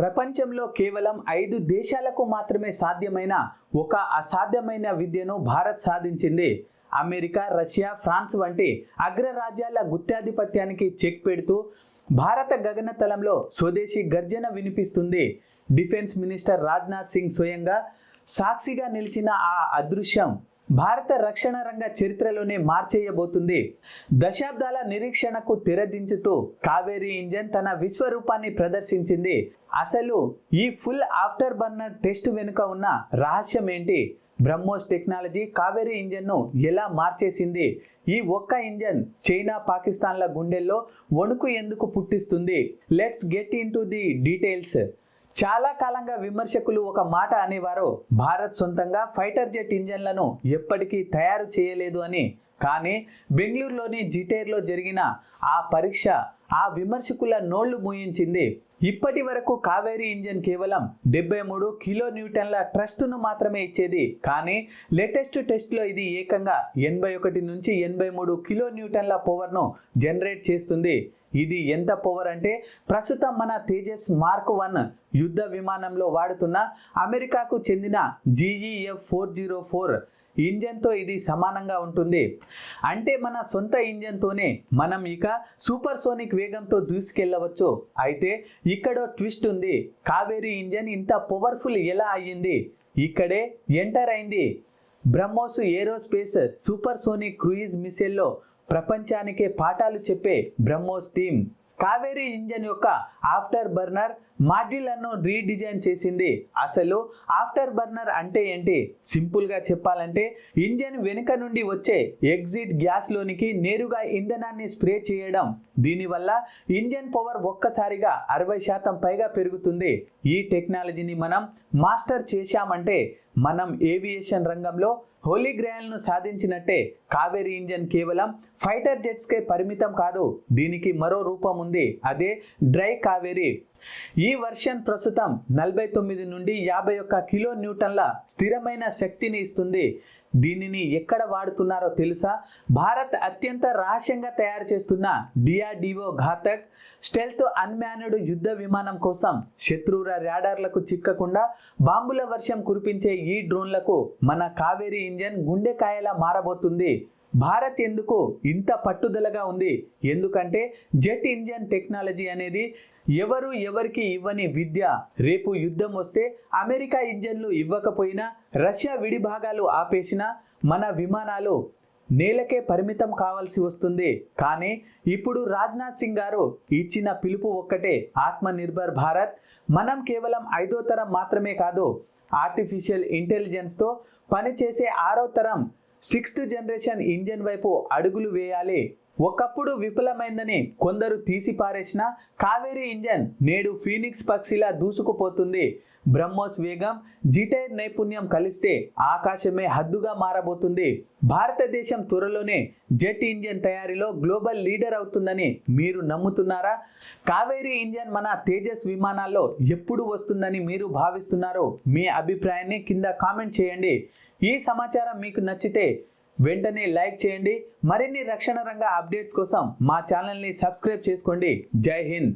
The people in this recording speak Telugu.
ప్రపంచంలో కేవలం ఐదు దేశాలకు మాత్రమే సాధ్యమైన ఒక అసాధ్యమైన విద్యను భారత్ సాధించింది. అమెరికా రష్యా ఫ్రాన్స్ వంటి అగ్రరాజ్యాల గుత్తాధిపత్యానికి చెక్ పెడుతూ భారత గగనతలంలో స్వదేశీ గర్జన వినిపిస్తుంది. డిఫెన్స్ మినిస్టర్ రాజ్నాథ్ సింగ్ స్వయంగా సాక్షిగా నిలిచిన ఆ అదృశ్యం భారత రక్షణ రంగ చరిత్రలోనే మార్చేయబోతుంది. దశాబ్దాల నిరీక్షణకు తెరదించుతూ కావేరీ ఇంజన్ తన విశ్వరూపాన్ని ప్రదర్శించింది. అసలు ఈ ఫుల్ ఆఫ్టర్ బర్నర్ టెస్ట్ వెనుక ఉన్న రహస్యం ఏంటి? బ్రహ్మోస్ టెక్నాలజీ కావేరీ ఇంజన్ను ఎలా మార్చేసింది? ఈ ఒక్క ఇంజన్ చైనా పాకిస్తాన్ల గుండెల్లో వణుకు ఎందుకు పుట్టిస్తుంది? Let's get into the details. చాలా కాలంగా విమర్శకులు ఒక మాట అనేవారు భారత్ సొంతంగా ఫైటర్ జెట్ ఇంజన్లను ఎప్పటికీ తయారు చేయలేదు అని కానీ బెంగళూరులోని జిటేర్లో జరిగిన ఆ పరీక్ష ఆ విమర్శకుల నోళ్ళు మూయించింది. ఇప్పటి వరకు కావేరీ ఇంజన్ కేవలం డెబ్బై మూడు కిలో న్యూటన్ల ట్రస్ట్ను మాత్రమే ఇచ్చేది. కానీ లేటెస్ట్ టెస్ట్లో ఇది ఏకంగా ఎనభై ఒకటి నుంచి ఎనభై మూడు కిలో న్యూటన్ల పవర్ను జనరేట్ చేస్తుంది. ఇది ఎంత పవర్ అంటే ప్రస్తుతం మన తేజస్ మార్క్ వన్ యుద్ధ విమానంలో వాడుతున్న అమెరికాకు చెందిన G E F four zero four ఇంజన్తో ఇది సమానంగా ఉంటుంది. అంటే మన సొంత ఇంజన్తోనే మనం ఇక సూపర్ సోనిక్ వేగంతో దూసుకెళ్ళవచ్చు. అయితే ఇక్కడో ట్విస్ట్ ఉంది. కావేరీ ఇంజన్ ఇంత పవర్ఫుల్ ఎలా అయ్యింది? ఇక్కడే ఎంటర్ అయింది. BrahMos aerospace supersonic cruise మిసైల్లో ప్రపంచానికే పాఠాలు చెప్పే బ్రహ్మోస్ టీమ్. కావేరీ ఇంజన్ యొక్క ఆఫ్టర్ బర్నర్ మాడ్యూలను రీడిజైన్ చేసింది. అసలు ఆఫ్టర్ బర్నర్ అంటే ఏంటి? సింపుల్గా చెప్పాలంటే ఇంజన్ వెనుక నుండి వచ్చే ఎగ్జిట్ గ్యాస్లోనికి నేరుగా ఇంధనాన్ని స్ప్రే చేయడం. దీనివల్ల ఇంజన్ పవర్ ఒక్కసారిగా అరవై శాతం పైగా పెరుగుతుంది. ఈ టెక్నాలజీని మనం మాస్టర్ చేశామంటే మనం ఏవియేషన్ రంగంలో హోలీ గ్రాయల్ను సాధించినట్టే కావేరీ ఇంజన్ కేవలం ఫైటర్ జెట్స్కే పరిమితం కాదు దీనికి మరో రూపం ఉంది. అదే డ్రై కావేరీ. ఈ వర్షన్ ప్రస్తుతం నలభై తొమ్మిది నుండి యాభై ఒక్క కిలో న్యూటన్ల స్థిరమైన శక్తిని ఇస్తుంది. దీనిని ఎక్కడ వాడుతున్నారో తెలుసా? భారత్ అత్యంత రహస్యంగా తయారు చేస్తున్న డిఆర్డిఓ ఘాతక్ స్టెల్త్ అన్మ్యానుడ్ యుద్ధ విమానం కోసం శత్రువుల రాడార్లకు చిక్కకుండా బాంబుల వర్షం కురిపించే ఈ డ్రోన్లకు మన కావేరీ ఇంజన్ గుండెకాయలా మారబోతుంది. భారత్ ఎందుకు ఇంత పట్టుదలగా ఉంది? ఎందుకంటే జెట్ ఇంజన్ టెక్నాలజీ అనేది ఎవరు ఎవరికి ఇవ్వని విద్య. రేపు యుద్ధం వస్తే అమెరికా ఇంజన్లు ఇవ్వకపోయినా రష్యా విడిభాగాలు ఆపేసిన ఆపేసినా మన విమానాలు నేలకే పరిమితం కావాల్సి వస్తుంది. కానీ ఇప్పుడు రాజ్నాథ్ సింగ్ గారు ఇచ్చిన పిలుపు ఒక్కటే ఆత్మ నిర్భర్ భారత్. మనం కేవలం ఐదో తరం మాత్రమే కాదు ఆర్టిఫిషియల్ ఇంటెలిజెన్స్తో పనిచేసే ఆరో తరం సిక్స్త్ జనరేషన్ ఇంజన్ వైపు అడుగులు వేయాలి. ఒకప్పుడు విఫలమైందని కొందరు తీసి పారేసిన కావేరీ ఇంజన్ నేడు ఫీనిక్స్ పక్షిలా దూసుకుపోతుంది. బ్రహ్మోస్ వేగం జిటైర్ నైపుణ్యం కలిస్తే ఆకాశమే హద్దుగా మారబోతుంది. భారతదేశం త్వరలోనే జెట్ ఇంజన్ తయారీలో గ్లోబల్ లీడర్ అవుతుందని మీరు నమ్ముతున్నారా? కావేరీ ఇంజన్ మన తేజస్ విమానాల్లో ఎప్పుడు వస్తుందని మీరు భావిస్తున్నారో మీ అభిప్రాయాన్ని కింద కామెంట్ చేయండి. ఈ సమాచారం మీకు నచ్చితే వెంటనే లైక్ చేయండి. మరిన్ని రక్షణ రంగ అప్డేట్స్ కోసం మా ఛానల్ని సబ్స్క్రైబ్ చేసుకోండి. జై హింద్.